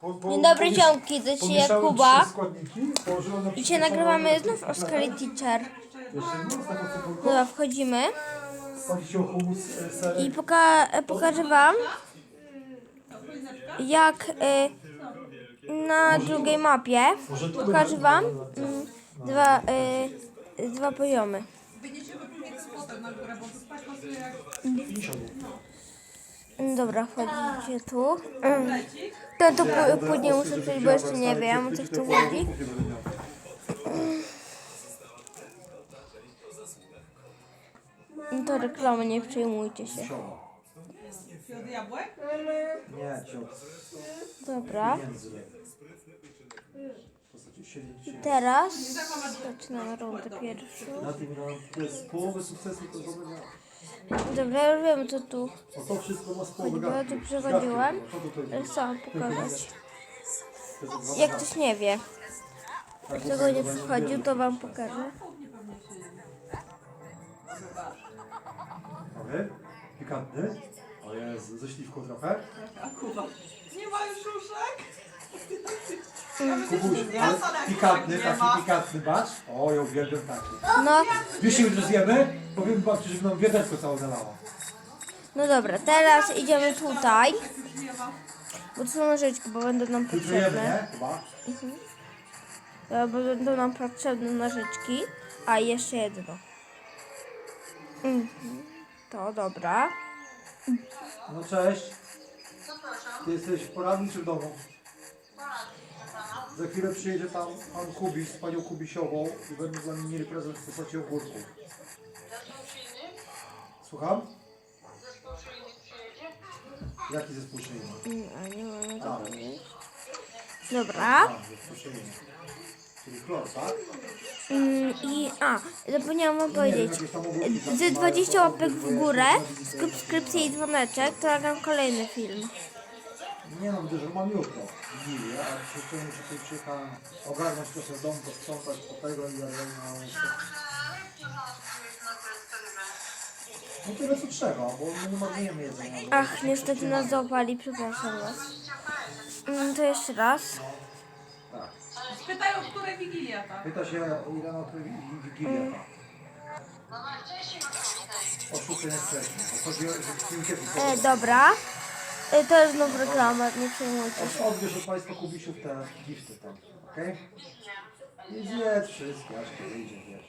Po, po, Dzień dobry pomiesz- ziomki, to pomieszałem Jakuba. trzy składniki, położyłem na I dzisiaj przykład nagrywamy znów Oscar Teacher. Jeszcze jedno, z taką cebulką. Dobra, wchodzimy Chodzi o humus, e, serek. i poka e, pokażę wam jak e, na drugiej mapie pokażę wam mm, dwa, e, dwa poziomy. Wyniesiemy później spotem na górę, bo to spać pasuje jak 50. Mm, Dobra, wchodzicie tu. Mm. To, to później muszę przejść, bo jeszcze nie wiem o co w tu chodzi. To reklamy, nie przejmujcie się. Nie. Dobra, teraz zaczynamy rundę pierwszą. Na tym sukcesu, to. Dobra, już wiem co tu. No to wszystko bo ja tu przechodziłem. Jest? Chcę wam pokazać. Jest Jak ktoś nie wie, Tak, kto go nie przychodził, to wam pokażę. Pikantny? O Jezu, ze śliwką trochę. Nie ma już? Kubuś, ale pikantny, taki pikantny bacz. O, ja uwielbiam taki. No, Wiesz, ile już zjemy? Powiem babci, żeby nam wiaderko całe nalała. no dobra, teraz idziemy tutaj. Bo to są nożyczki, bo będą nam Jutro jemy, potrzebne. nie? Chyba. Bo będą nam potrzebne nożyczki. A i jeszcze jedno. Mhm. To dobra. No cześć. Ty jesteś w poradni czy w domu? Za chwilę przyjedzie tam pan Kubis z panią Kubisiową i będą zamienili prezent w postaci ogórków. Słucham? Jaki zespół? Mm, A nie mamy A, tego. nie? Dobra. a, zespół szyjny. Czyli chlor, tak? Mm, I a, zapomniałam wam powiedzieć. tam Z 20 mają, łapek w górę, subskrypcję i dzwoneczek, to nagram kolejny film. Nie no, widzę, że mam jutro. Wigilię, a przecież że tutaj przyjechałem ogarnąć trochę dom, posprzątać po tego i dalej na No tyle co trzeba, bo my nie marnujemy jedzenia. Ach, niestety nas załapali, przepraszam was. Mm, To jeszcze raz. Tak. Spytaj o której Wigilia, tak? Pyta się ile na tej Wigilię tak. O szóstej jest wcześniej. bo Chodzi o, że filmiki E, dobra. E, to jest znów reklama, nie przejmujcie się. Odbierz od Państwa Kubisiów te gifty tam, okej? Zjedz wszystkie, aż to wyjdzie, wiesz.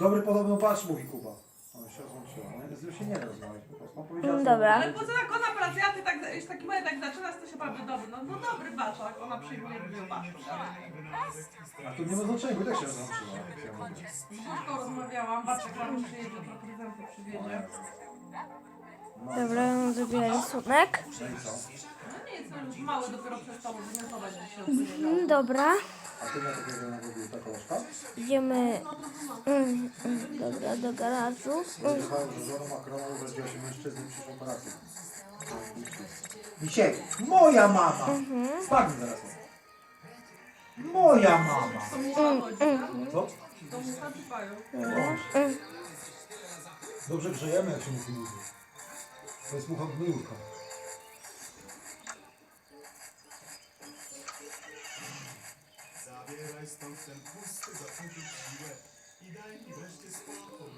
Dobry podobno patrz, mówi Kuba. On się rozłączyła, nie? Z nią się nie rozmawiać po prostu. On powiedział, Mm, co- dobra. Ale po co tak ona pracuje, a ty tak, już taki moment jak zaczynasz, to się bardzo dobry. No, no dobry baczak, ona przyjmuje drugiego baczka. A tu nie ma znaczenia, bo i tak się rozłączyła. jak ja mówię. Z Marką rozmawiałam, baczek rano przyjedzie, to prezenty przywiezie. Dobra, ja mam zrobię rysunek. I co? Nie jest, no już mały dopiero wymiętować Mm, Dobra. Idziemy mm, mm, dobra, do garażu. Mm, że urodziła się mężczyzny moja mama! Spadnij zaraz. Moja mama! To tak? Co? To mm. Dobrze grzejemy, jak się musi lubi. To jest mucha gnojówka. Zabieraj stąd ten pusty, zacudził siłę i daj mi wreszcie spokój.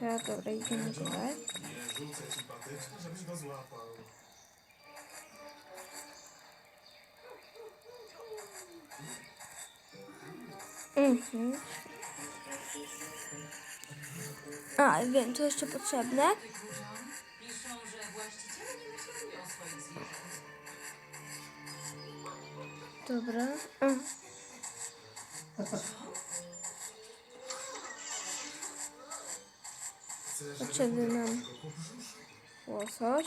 Dobra, dobra, idziemy dalej. Nie rzucę ci patyczki, żebyś go złapał. Mhm. A, wiem, co jeszcze potrzebne. Dobra. Mm. Potrzebny nam łosoś.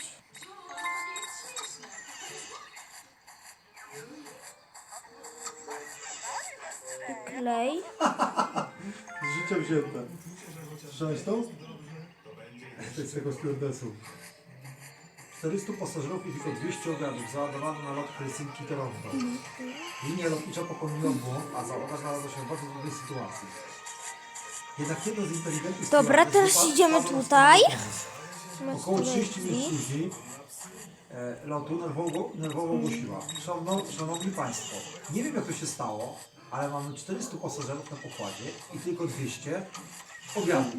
Klej. Z życia wzięte. Słyszałeś to? Jest tego stewardesu. 400 pasażerów i tylko 200 obiadów załadowano na lot Helsinki-Toronto. Linia lotnicza popełniła błąd, a załoga znalazła się w bardzo trudnej sytuacji. Jednak jedno z inteligentnych Dobra, sprawek teraz idziemy wpadło na tutaj. stronę pomysł. Około 30 minut później e, lotu nerwowo, nerwowo ogłosiła. Szanowno, szanowni Państwo, nie wiem jak to się stało, ale mamy 400 pasażerów na pokładzie i tylko 200 obiadów.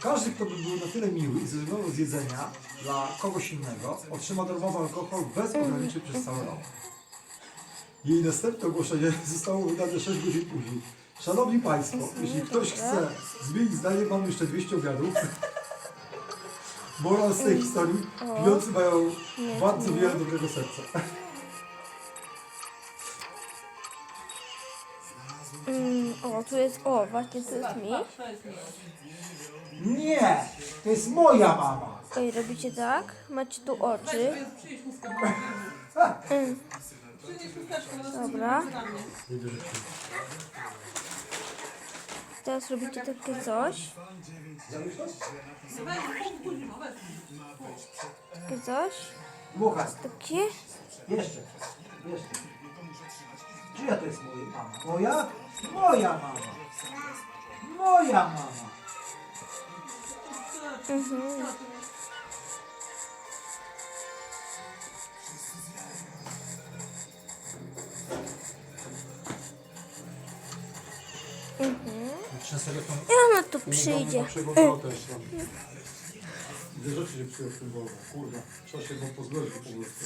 Każdy, kto by był na tyle miły i zrezygnował z jedzenia dla kogoś innego, otrzyma darmowy alkohol bez ograniczeń przez cały rok. Jej następne ogłoszenie zostało wydane 6 godzin później. Szanowni Państwo, jeśli ktoś chce zmienić zdanie, mamy jeszcze 200 obiadów. Moral z tej historii, pijący mają bardzo wiele dobrego serca. O, tu jest, o, właśnie tu jest mi. To jest miło. Nie! To jest moja mama! Oj, robicie tak? Macie tu oczy. Mm, Dobra. teraz robicie takie coś. Takie coś. Takie. Jeszcze. Jeszcze. Czyja to jest moja mama? Moja? Moja mama. Moja mama. Mhm. Mhm. I ona tu przyjdzie. Wiele rzeczy się psują w tym Volvo. Kurde, trzeba się go pozbyć po prostu.